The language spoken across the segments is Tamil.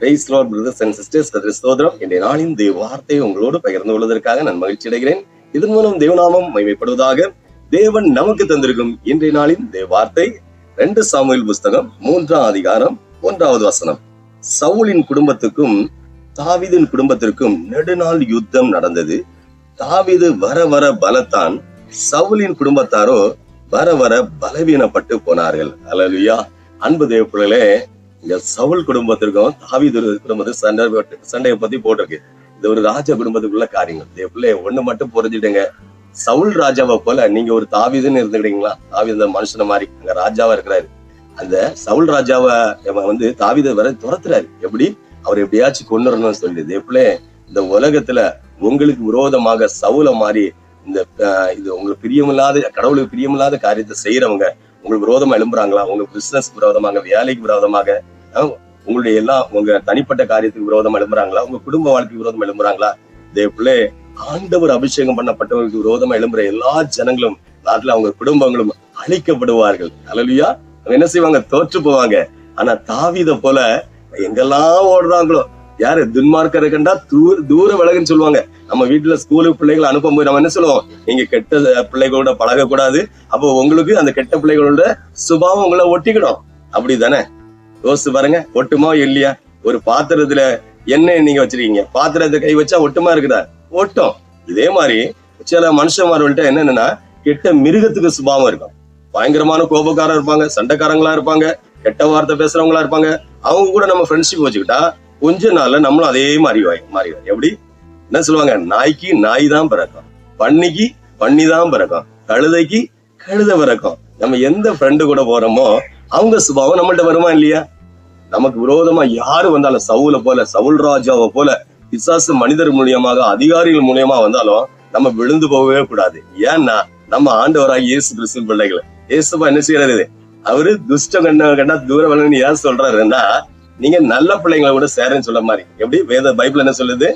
பிரைஸ் பிரதர்ஸ் அண்ட் சிஸ்டர்ஸ் கதிர ஸ்தோத்திரம் இன்றைய நாளின் தேவ வார்த்தையை உங்களோடு பகிர்ந்து கொள்வதற்காக நான் மகிழ்ச்சி அடைகிறேன். இதன் மூலம் தேவநாமம் மகிமைப்படுவதாக தேவன் நமக்கு தந்திருக்கும் இன்றைய நாளின் தேவ வார்த்தை. ரெண்டு சாமுவேல் புஸ்தகம் மூன்றாம் அதிகாரம் ஒன்றாவது வசனம். சவுலின் குடும்பத்துக்கும் தாவிதின் குடும்பத்திற்கும் நெடுநாள் யுத்தம் நடந்தது. தாவிது வர வர பலத்தான் சவுலின் குடும்பத்தாரோ வர வர பலவீனப்பட்டு போனார்கள். அல்லா அன்பு தேவப்பிள்ளைகளே இந்த சவுல் குடும்பத்திற்கும் தாவீது குடும்பத்துக்கும் சண்டை சண்டையை பத்தி போட்டிருக்கு. இது ஒரு ராஜ குடும்பத்துக்குள்ள காரியங்கள். தேவப்பிள்ளை ஒண்ணு மட்டும் புரிஞ்சுடுங்க சவுல் ராஜாவை போல நீங்க ஒரு தாவீதுன்னு இருந்துக்கிட்டீங்களா? தாவீது மனுஷன மாதிரி அங்க ராஜாவா இருக்கிறாரு. அந்த சவுல் ராஜாவை வந்து தாவித வர துரத்துறாரு. எப்படி? அவர் எப்படியாச்சும் கொண்டுறணும்னு சொல்லி தேவப்பிள்ளை இந்த உலகத்துல உங்களுக்கு விரோதமாக சவுல மாதிரி இந்த இது உங்களுக்கு பிரியமில்லாத கடவுளுக்கு பிரியமில்லாத காரியத்தை செய்யறவங்க உங்களுக்கு விரோதமா எழும்புறாங்களா? உங்க பிசினஸ் விரோதமாக வேலைக்கு விரோதமாக உங்களுடைய எல்லாம் உங்க தனிப்பட்ட காரியத்துக்கு விரோதம் எழும்புறாங்களா? உங்க குடும்ப வாழ்க்கைக்கு விரோதம் எழும்புறாங்களா? தேவப்பிள்ளை ஆண்டவர் அபிஷேகம் பண்ணப்பட்டவர்களுக்கு விரோதமா எழும்புற எல்லா ஜனங்களும் நாட்டுல அவங்க குடும்பங்களும் அழிக்கப்படுவார்கள். அலலுயா அவங்க என்ன செய்வாங்க? தோற்று போவாங்க. ஆனா தாவித போல எங்கெல்லாம் ஓடுறாங்களோ யாரு? துன்மார்க்கரை கண்டா தூர தூர விலகுன்னு சொல்லுவாங்க. நம்ம வீட்டுல ஸ்கூலுக்கு பிள்ளைகளை அனுப்பும் போது நம்ம என்ன சொல்லுவோம்? நீங்க கெட்ட பிள்ளைகளோட பழக கூடாது அப்போ உங்களுக்கு அந்த கெட்ட பிள்ளைகளோட சுபாவம் உங்களை ஒட்டிக்கணும். அப்படிதானே யோசிச்சு பாருங்க ஒட்டுமா இல்லையா? ஒரு பாத்திரத்துல எண்ணெய் நீங்க வச்சிருக்கீங்க. பாத்திரத்தை கை வச்சா ஒட்டுமா இருக்குதா? ஒட்டும். இதே மாதிரி சில மனுஷன்மார்கள்ட்ட என்னன்னா கெட்ட மிருகத்துக்கு சுபாவம் இருக்கும். பயங்கரமான கோபக்காரர் இருப்பாங்க சண்டைக்காரங்களா இருப்பாங்க கெட்ட வார்த்தை பேசுறவங்களா இருப்பாங்க. அவங்க கூட நம்ம ஃப்ரெண்ட்ஷிப் வச்சுக்கிட்டா கொஞ்ச நாள்ல நம்மளும் அதே மாதிரி வாய்- மாறிடும் எப்படி? என்ன சொல்லுவாங்க? நாய்க்கு நாய் தான் பிறக்கும். பண்ணிக்கு பண்ணி தான் பிறக்கும். கழுதைக்கு கழுத பிறக்கும். நம்ம எந்த ஃப்ரெண்டு கூட போறோமோ அவங்க சுபாவம் நம்மள்ட்ட வருமா இல்லையா? நமக்கு விரோதமா யாரு வந்தாலும் சவுல போல சவுல் ராஜாவை போல பிசாசு மனிதர் மூலியமாக அதிகாரிகள் மூலியமா வந்தாலும் நம்ம விழுந்து போகவே கூடாது. ஏன்னா நம்ம ஆண்டவராக இயேசு கிறிஸ்து பிள்ளைகள். இயேசுப்பா என்ன செய்யறது அவரு துஷ்ட கண்ண கண்டா தூர வளர்ந்து ஏன் சொல்றாருன்னா நீங்க நல்ல பிள்ளைங்களை கூட சேரன்னு சொல்ல மாதிரி. எப்படி? வேத பைபிள் என்ன சொல்லுது?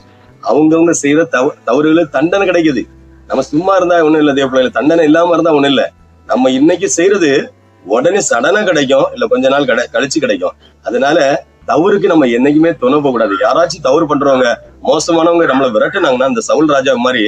அவங்கவங்க செய்யற தவ தவறுகளுக்கு தண்டனை கிடைக்குது. நம்ம சும்மா இருந்தா ஒண்ணும் இல்ல தேவ பிள்ளைகள். தண்டனை இல்லாம இருந்தா ஒண்ணும் இல்ல. நம்ம இன்னைக்கு செய்யறது உடனே சடனா கிடைக்கும் இல்ல கொஞ்ச நாள் கிடை கழிச்சு கிடைக்கும். அதனால தவறுக்கு நம்ம என்னைக்குமே துணை போக கூடாது யாராச்சும் தவறு பண்றவங்க மோசமானவங்க நம்மளை விரட்டுனாங்கன்னா அந்த சவுல் ராஜா மாதிரி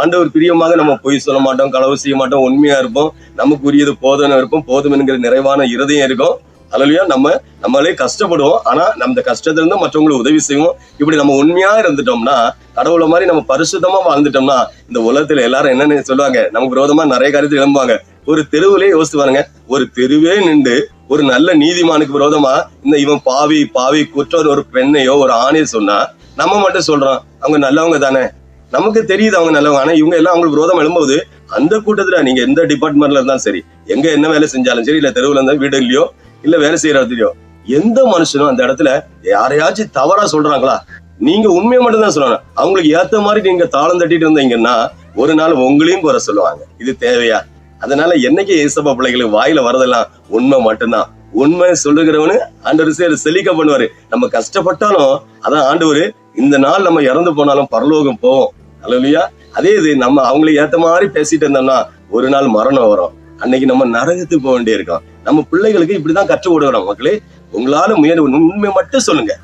ஆண்டவர் பிரியமாக நம்ம பொய் சொல்ல மாட்டோம் களவு செய்ய மாட்டோம் உண்மையா இருப்போம் நமக்கு உரியது போதும்னு இருப்போம் போதும் என்கிற நிறைவான இருதயம் இருக்கும். அதுலயா நம்ம நம்மளே கஷ்டப்படுவோம். ஆனா நம்ம கஷ்டத்துல இருந்து மற்றவங்களுக்கு உதவி செய்வோம். இப்படி நம்ம உண்மையா இருந்துட்டோம்னா கடவுளை மாதிரி நம்ம பரிசுத்தமா வாழ்ந்துட்டோம்னா இந்த உலகத்துல எல்லாரும் என்னன்னு சொல்லுவாங்க நமக்கு விரோதமா நிறைய காரியத்தை எழும்புவாங்க. ஒரு தெருவிலே யோசிச்சு பாருங்க. ஒரு தெருவே நின்று ஒரு நல்ல நீதிமானுக்கு விரோதமா இந்த இவன் பாவி பாவி குற்றம் ஒரு பெண்ணையோ ஒரு ஆணையோ சொன்னா நம்ம மட்டும் சொல்றோம். அவங்க நல்லவங்க தானே. நமக்கு தெரியுது அவங்க நல்லவங்க. ஆனா இவங்க எல்லாம் அவங்களுக்கு விரோதம் எழும்போது அந்த கூட்டத்துல நீங்க எந்த டிபார்ட்மெண்ட்ல இருந்தாலும் சரி எங்க என்ன வேலை செஞ்சாலும் சரி இல்ல தெருவுல இருந்தா வீடு இல்லையோ இல்ல வேலை செய்யற இடத்துலயோ எந்த மனுஷனும் அந்த இடத்துல யாரையாச்சும் தவறா சொல்றாங்களா? நீங்க உண்மையை மட்டும் தான் சொல்லணும். அவங்களுக்கு ஏத்த மாதிரி நீங்க தாளம் தட்டிட்டு இருந்தீங்கன்னா ஒரு நாள் உங்களையும் குறை சொல்லுவாங்க. இது தேவையா? அதனால என்னைக்கு ஏசப்பா பிள்ளைகளுக்கு வாயில வரதெல்லாம் உண்மை மட்டும்தான். உண்மை சொல்லுகிறவனு ஆண்டவர் சேர் செழிக்க பண்ணுவாரு. நம்ம கஷ்டப்பட்டாலும் அதான் ஆண்டவர் இந்த நாள் நம்ம இறந்து போனாலும் பரலோகம் போவோம். அல்லையா அதே இது நம்ம அவங்களுக்கு ஏத்த மாதிரி பேசிட்டு இருந்தோம்னா ஒரு நாள் மரணம் வரும். அன்னைக்கு நம்ம நரகத்துக்கு போக வேண்டியிருக்கோம். நம்ம பிள்ளைகளுக்கு இப்படிதான் கற்றுக் கொடுக்குறோம் மக்களே. உங்களால முயற்சி உண்மை மட்டும் சொல்லுங்க.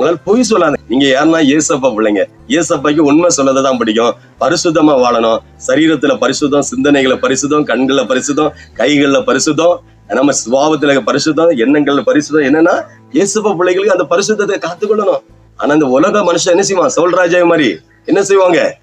உங்களால பொய் சொல்லாத. நீங்க யாருன்னா ஏசப்பா பிள்ளைங்க. ஏசப்பாக்கு உண்மை சொல்லதான் பிடிக்கும். பரிசுத்தமா வாழணும். சரீரத்துல பரிசுத்தம் சிந்தனைகளை பரிசுத்தம் கண்கள்ல பரிசுத்தம் கைகள்ல பரிசுத்தம் நம்ம சுபாவத்துல பரிசுத்தம் எண்ணங்கள்ல பரிசுத்தம். என்னன்னா ஏசப்பா பிள்ளைகளுக்கு அந்த பரிசுத்தத்தை காத்துக்கொள்ளணும். ஆனா இந்த உலக மனுஷன் என்ன செய்வான்? சவுல்ராஜா மாதிரி. என்ன செய்வாங்க?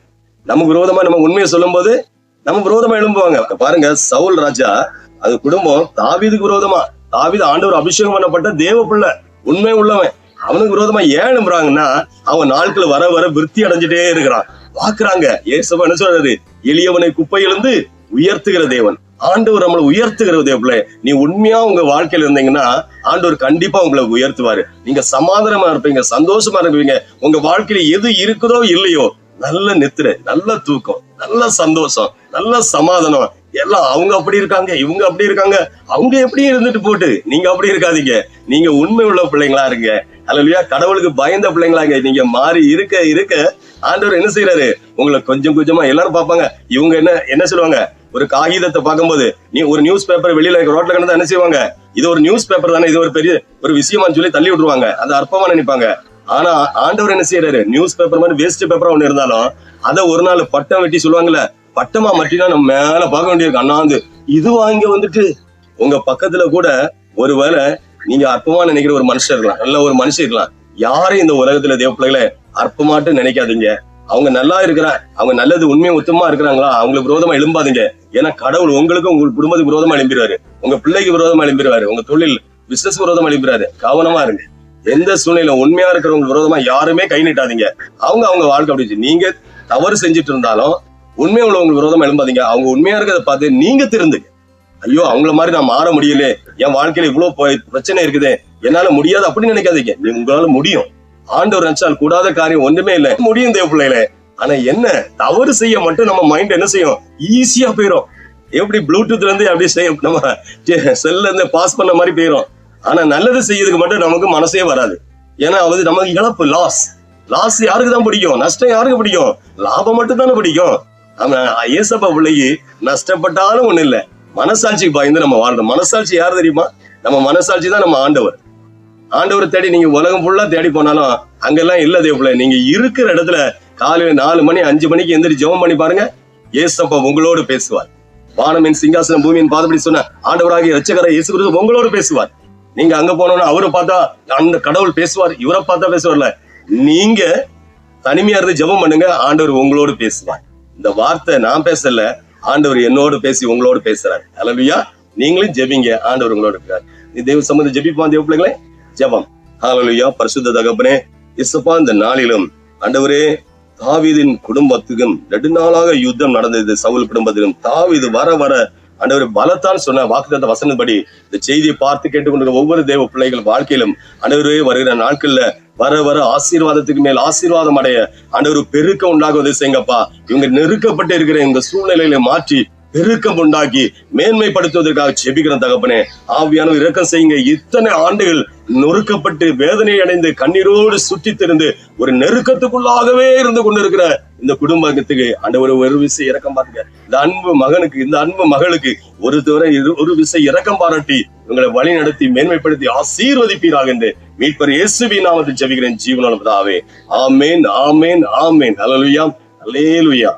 நமக்கு விரோதமா நம்ம உண்மையை சொல்லும் போது நம்ம விரோதமா எழும்புவாங்க. பாருங்க சவுல் ராஜா அது குடும்பம் தாவிதுக்கு விரோதமா. தாவிது ஆண்டவர் அபிஷேகம் பண்ணப்பட்ட தேவ பிள்ளை. உண்மை உள்ளவன். அவனுக்கு விரோதமா ஏன் எழும்புறாங்கன்னா அவன் நாட்கள் வர வர விருத்தி அடைஞ்சிட்டே இருக்கிறான். பாக்குறாங்க ஏசப்பா என்ன சொல்றாரு? எளியவனை குப்பையிலிருந்து உயர்த்துகிற தேவன். ஆண்டவர் நம்மளை உயர்த்துகிற தேவப்பிள்ளை நீ உண்மையா உங்க வாழ்க்கையில இருந்தீங்கன்னா ஆண்டவர் கண்டிப்பா உங்களை உயர்த்துவாரு. நீங்க சமாதானமா இருப்பீங்க சந்தோஷமா இருப்பீங்க. உங்க வாழ்க்கையில எது இருக்குதோ இல்லையோ நல்ல நித்திரை நல்ல தூக்கம் நல்ல சந்தோஷம் நல்ல சமாதானம். எல்லாம் அவங்க அப்படி இருக்காங்க இவங்க அப்படி இருக்காங்க. அவங்க எப்படி இருந்துட்டு போட்டு நீங்க அப்படி இருக்காதீங்க. நீங்க உண்மை உள்ள பிள்ளைங்களா இருங்க. அல்லையா கடவுளுக்கு பயந்த பிள்ளைங்களாங்க. நீங்க மாறி இருக்க இருக்க ஆண்டவர் என்ன செய்யறாரு உங்களை கொஞ்சம் கொஞ்சமா எல்லாரும் பார்ப்பாங்க. இவங்க என்ன என்ன சொல்லுவாங்க? ஒரு காகிதத்தை பார்க்கும்போது நீ ஒரு நியூஸ் பேப்பர் வெளியில ரோட்ல கிடந்தா என்ன செய்வாங்க? இது ஒரு நியூஸ் பேப்பர் தானே இது ஒரு பெரிய ஒரு விஷயமான்னு சொல்லி தள்ளி விட்டுருவாங்க. அது அற்பமா நினைப்பாங்க. ஆனா ஆண்டவர் என்ன செய்யறாரு நியூஸ் பேப்பர் மாதிரி வேஸ்ட் பேப்பரா ஒண்ணு இருந்தாலும் அதை ஒரு நாள் பட்டம் வெட்டி சொல்லுவாங்கல்ல பட்டமா மட்டினா நம்ம மேல பார்க்க வேண்டியிருக்கு அண்ணாந்து. இது வாங்க வந்துட்டு உங்க பக்கத்துல கூட ஒருவேளை நீங்க அற்பமா நினைக்கிற ஒரு மனுஷன் இருக்கலாம். நல்ல ஒரு மனுஷன் இருக்கலாம். யாரும் இந்த உலகத்துல தேவ பிள்ளைகளை அற்பமாட்டு நினைக்காதீங்க. அவங்க நல்லா இருக்கிறாங்க அவங்க நல்லது உண்மையை உத்தமா இருக்கிறாங்களா அவங்களுக்கு விரோதமா எழும்பாதீங்க. ஏன்னா கடவுள் உங்களுக்கும் உங்க குடும்பத்துக்கு விரோதமா எழும்பிடுவாரு. உங்க பிள்ளைக்கு விரோதமா எழும்பிடுவாரு. உங்க தொழில் பிசினஸ் விரோதமா எழும்பிடுறாரு கவனமா இருங்க. எந்த சூழ்நிலை உண்மையா இருக்கிறவங்க விரோதமா யாருமே கை நீட்டாதீங்க. அவங்க அவங்க வாழ்க்கை அப்படி நீங்க தவறு செஞ்சுட்டு இருந்தாலும் உண்மை உள்ளவங்க விரோதமா எழும்பாதீங்க. அவங்க உண்மையா இருக்கிறத பார்த்து நீங்க திருந்துங்க. ஐயோ அவங்கள மாதிரி நான் மாற முடியல என் வாழ்க்கையில இவ்வளவு பிரச்சனை இருக்குது. என்னால முடியாது அப்படின்னு நினைக்காதீங்க. நீ உங்களால முடியும். ஆண்டவர் நினைச்சால் கூடாத காரியம் ஒண்ணுமே இல்ல. முடியும் தேவ பிள்ளைகளே. ஆனா என்ன? தவறு செய்ய மட்டும் நம்ம மைண்ட் என்ன செய்யும்? ஈஸியா போயிடும் எப்படி ப்ளூடூத்ல இருந்து அப்படியே செய்ய நம்ம செல்ல இருந்து பாஸ் பண்ண மாதிரி போயிடும் ஆனா நல்லது செய்யறதுக்கு மட்டும் நமக்கு மனசே வராது. ஏன்னா அது நமக்கு இழப்பு லாஸ் லாஸ் யாருக்கு தான் பிடிக்கும்? நஷ்டம் யாருக்கு பிடிக்கும்? லாபம் மட்டும் தானே பிடிக்கும். ஆனா ஏசப்பா பிள்ளைக்கு நஷ்டப்பட்டாலும் ஒண்ணு இல்லை. மனசாட்சிக்கு பயந்து நம்ம வாழ்றோம். மனசாட்சி யார் தெரியுமா? நம்ம மனசாட்சி தான் நம்ம ஆண்டவர். ஆண்டவரை தேடி நீங்க உலகம் ஃபுல்லா தேடி போனாலும் அங்கெல்லாம் இல்ல தேவப்பிள்ள. நீங்க இருக்கிற இடத்துல காலையில நாலு மணி அஞ்சு மணிக்கு எந்திரி ஜெபம் பண்ணி பாருங்க. ஏசப்பா உங்களோடு பேசுவார். வானமின் சிங்காசனம் பூமியின் பாதபடி சொன்ன ஆண்டவராகிய ரச்சகரை இயேசு கிறிஸ்து உங்களோடு பேசுவார். நீங்க அங்க போனோம்னா அவரை பார்த்தா அந்த கடவுள் பேசுவார் இவரை பார்த்தா பேசுவார்ல. நீங்க தனிமையா இருந்து ஜெபம் பண்ணுங்க ஆண்டவர் உங்களோடு பேசுவார். இந்த வார்த்தை நான் பேசல ஆண்டவர் என்னோடு பேசி உங்களோடு பேசுறாரு. அலலுயா நீங்களும் ஜெபிங்க. ஆண்டவர் உங்களோட இருக்கிறார். நீ தெய்வ சம்பந்த ஜெபிப்பான் தேவ பிள்ளைங்களே ஜெபம். ஹாலலுயா பரிசுத்த தகப்பனே இசப்பா இந்த நாளிலும் ஆண்டவரே தாவீதின் குடும்பத்துக்கும் நெடுநாளாக யுத்தம் நடந்தது சவுல் குடும்பத்திலும். தாவீது வர வர ஆண்டவர் பலத்தான் சொன்ன வாக்குத்த வசனப்படி இந்த செய்தியை பார்த்து கேட்டுக்கொண்டிருக்க ஒவ்வொரு தேவ பிள்ளைகள் வாழ்க்கையிலும் அனைவரே வருகிற நாட்கள்ல வர வர ஆசீர்வாதத்துக்கு மேல் ஆசீர்வாதம் அடைய ஆண்டவர் பெருக்கம் உண்டாகுவதை செய்யுங்கப்பா. இவங்க நெருக்கப்பட்டு இருக்கிற இந்த சூழ்நிலையில மாற்றி பெருக்கம் உண்டாக்கி மேன்மைப்படுத்துவதற்காக செபிக்கிற தகப்பனே. ஆவியானவர் இரக்கம் செய்யுங்க. இத்தனை ஆண்டுகள் நொறுக்கப்பட்டு வேதனை அடைந்து கண்ணீரோடு சுற்றி திருந்து ஒரு நெருக்கத்துக்குள்ளாகவே இருந்து கொண்டிருக்கிற இந்த குடும்பத்துக்கு ஆண்டவர் ஒரு விசை இறக்கம் பாருங்க. இந்த அன்பு மகனுக்கு இந்த அன்பு மகளுக்கு ஒரு தவிர ஒரு விசை இறக்கம் பாராட்டி உங்களை வழி நடத்தி மேன்மைப்படுத்தி ஆசீர்வதிப்பீராக என்று மீட்பர் இயேசுவி நாமத்தில் ஜபிக்கிறேன். ஜீவனான பிதாவே. ஆமேன் ஆமேன் ஆமேன். அலலுயா அலேலுயா